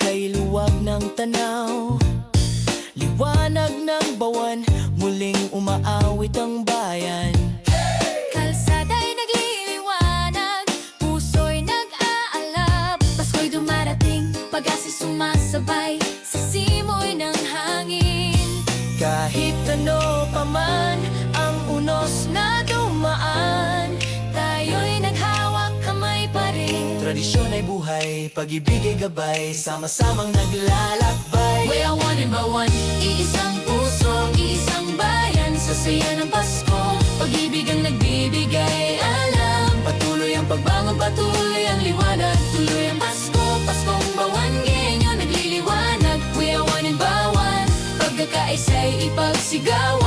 kay luwag ng tanaw. Liwanag ng bawan, muling umaawit ang bayan Tradisyon ay buhay, pag-ibig ay gabay Sama-samang naglalakbay. We are one and by one Iisang puso, iisang bayan Sa saya ng Pasko Pag-ibig ang nagbibigay alam. Patuloy ang Pagbangon patuloy ang liwanag Tuloy ang Pasko, Paskong bawan Genyo nagliliwanag. We are one by one Pagkakaisa'y ipagsigawan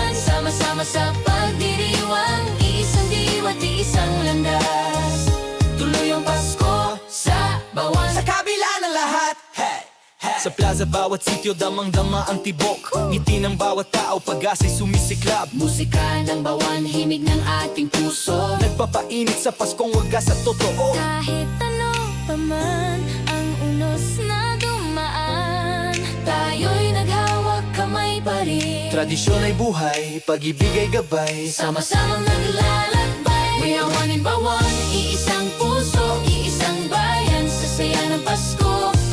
Sa plaza bawat sityo damang-dama ang tibok. Ngiti ng bawat tao pag-asa'y sumisiklab. Musika ng bawan, himig ng ating puso. Nagpapainit sa Paskong wagas at totoo. Kahit ano pa man ang unos na dumaan Tayo'y naghawak kamay pa rin. Tradisyon ay buhay, pag-ibig ay gabay. Sama-samang naglalakbay. We are one and by one Iisang puso, iisang bayan. Sa saya ng Pasko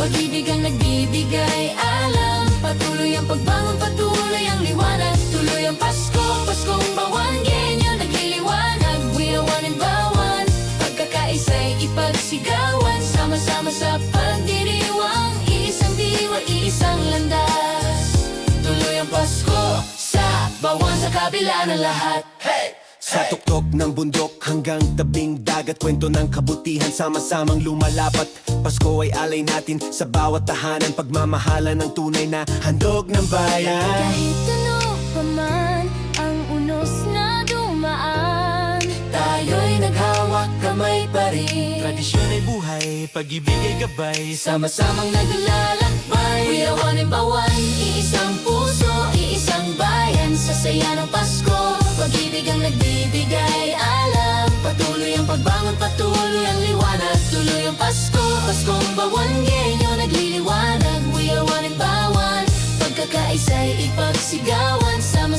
Pag-ibig ang nagbibigay alam. Patuloy ang pagbangon, patuloy ang liwanag. Tuloy ang Pasko, Paskong bawan Genyo nagliliwanag. We are one and one Pagkakaisa'y ipagsigawan. Sama-sama sa pagdiriwang Iisang diwa, iisang landas. Tuloy ang Pasko sa bawan sa kabila ng lahat Sa tuktok ng bundok hanggang tabing dagat Kwento ng kabutihan sama-samang lumalapat. Pasko ay alay natin sa bawat tahanan Pagmamahala ng tunay na handog ng bayan. Kahit ano pa man ang unos na dumaan Tayo'y naghawak kamay pa rin. Tradisyon ay buhay, pag-ibig ay gabay Sama-samang naglalakbay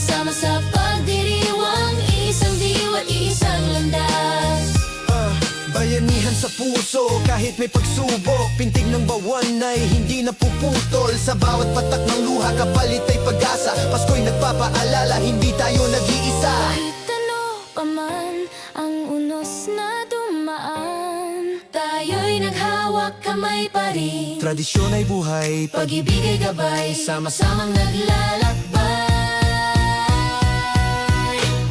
Sama-sama sa pagdiriwang Iisang diwa, iisang landas. Ah, Bayanihan sa puso kahit may pagsubok Pintig ng bawan ay hindi napuputol. Sa bawat patak ng luha kapalit ay pag-asa. Pasko'y nagpapaalala hindi tayo nag-iisa. Kahit ano pa man ang unos na dumaan Tayo'y naghawak kamay pa rin. Tradisyon ay buhay, Pag-ibig ay gabay Sama-samang naglalakbay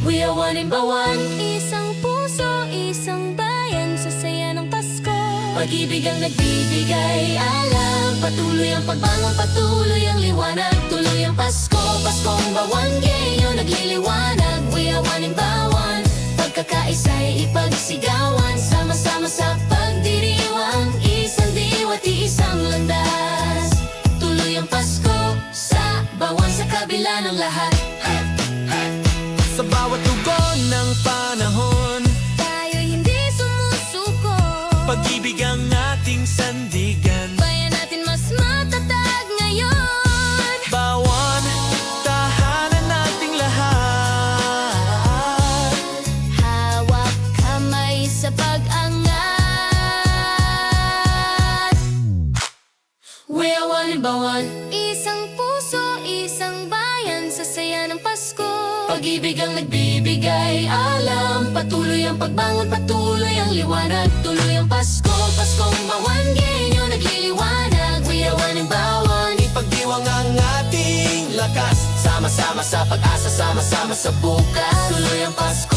We are one by one Isang puso, isang bayan Sa saya ng Pasko. Pag-ibig ang nagbibigay alam. Patuloy ang pagbangon, patuloy ang liwanag. Tuloy ang Pasko, Paskong bawan. Genyo nagliliwanag. We are one by one Pagkakaisa'y ipagsigawan. Sama-sama sa pagdiriwang Isang diwa't isang landas. Tuloy ang Pasko sa bawan sa kabila ng lahat sandigan. Bayan natin mas matatag ngayon. Bawan, tahanan nating lahat. Hawak kamay sa pag-angat. We are one Isang puso, isang bayan Sa saya ng Pasko. Pag-ibig ang nagbibigay alam ang pagbangon, patuloy ang liwanag Tuloy ang Pasko, Paskong bawan Genyo nagliliwanag. We are one and by one Ipagdiwang ang ating lakas. Sama-sama sa pag-asa, sama-sama sa bukas. Tuloy ang Pasko